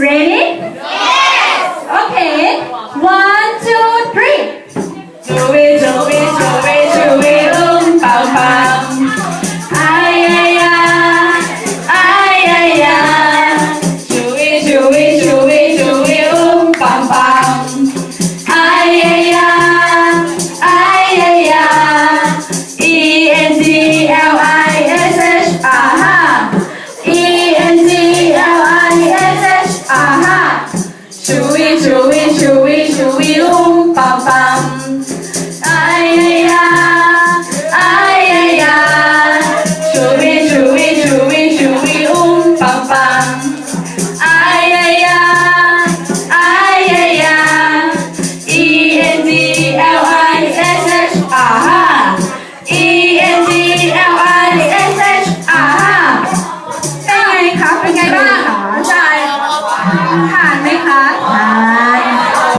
ready okay one two three ชูวิชูวิ ชูวิลุมปัมปัมไอยายาไอยายาชูวิชูวิชูวิชูวิลุมปัมปัมไอยายาไอยายา E N D L I S H อ่าฮะ E N D L I S H อ่าฮะเป็นไงคะเป็นไงบ้าง